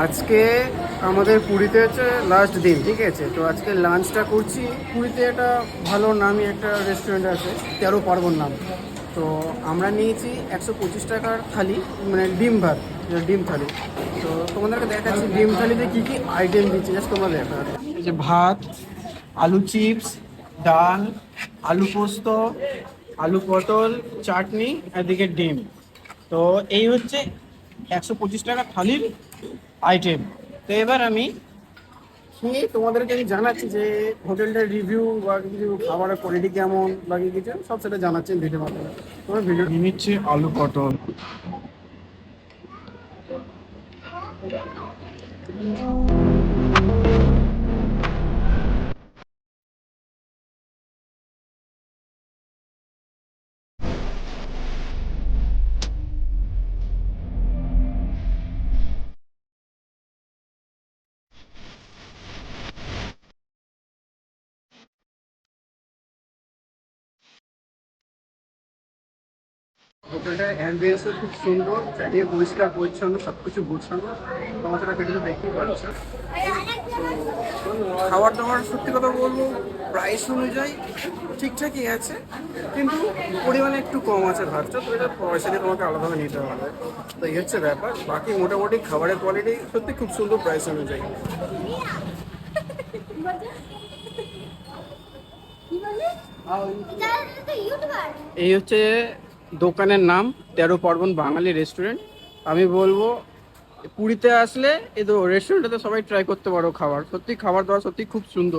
আজকে আমাদের পুরীতে হচ্ছে লাস্ট দিন, ঠিক আছে? তো আজকে লাঞ্চটা করছি। পুরীতে একটা ভালো নামি একটা রেস্টুরেন্ট আছে, তেরো পার্বণ নাম। তো আমরা নিয়েছি একশো পঁচিশ টাকার থালি মানে ডিম ভাত ডিম থালি। তো তোমাদেরকে দেখাচ্ছি ডিম থালিতে কী কী আইটেম দিচ্ছি জাস্ট তোমরা দেখা। এই যে ভাত, আলু চিপস ডাল, আলু পোস্ত, আলু পটল, চাটনি, এদিকে ডিম। তো এই হচ্ছে একশো পঁচিশ টাকা থালির আইটেম তো এবার আমি খেয়ে তোমাদেরকে আমি জানাচ্ছি যে হোটেলটার রিভিউ বা কিছু খাবারের কোয়ালিটি কেমন বা কিছু সব সেটা জানাচ্ছি ভিডিও মাধ্যমে। তোমার ভিডিও নিচ্ছে আলু পটল। হোটেলটার অ্যাম্বিয়েন্সও খুব সুন্দর চারিদিকে পরিষ্কার পরিচ্ছন্ন সব কিছু গোছানো। তোমার সেটা ভিডিওতে দেখতেই পাচ্ছ। খাবার দাবার সত্যি কথা বলব প্রাইস অনুযায়ী ঠিকঠাকই আছে কিন্তু পরিমাণে একটু কম আছে ভাতটা তো এটা পয়সা দিয়ে তোমাকে আলাদাভাবে নিতে হবে। তো এই হচ্ছে ব্যাপার বাকি মোটামুটি খাবারের কোয়ালিটি সত্যি খুব সুন্দর প্রাইস অনুযায়ী। এই হচ্ছে দোকানের নাম তেরো পার্বণ বাঙালি রেস্টুরেন্ট। আমি বলব, পুরীতে আসলে এই তো রেস্টুরেন্টে সবাই ট্রাই করতে পারো খাবার। সত্যি খাবার দাবার সত্যি খুব সুন্দর।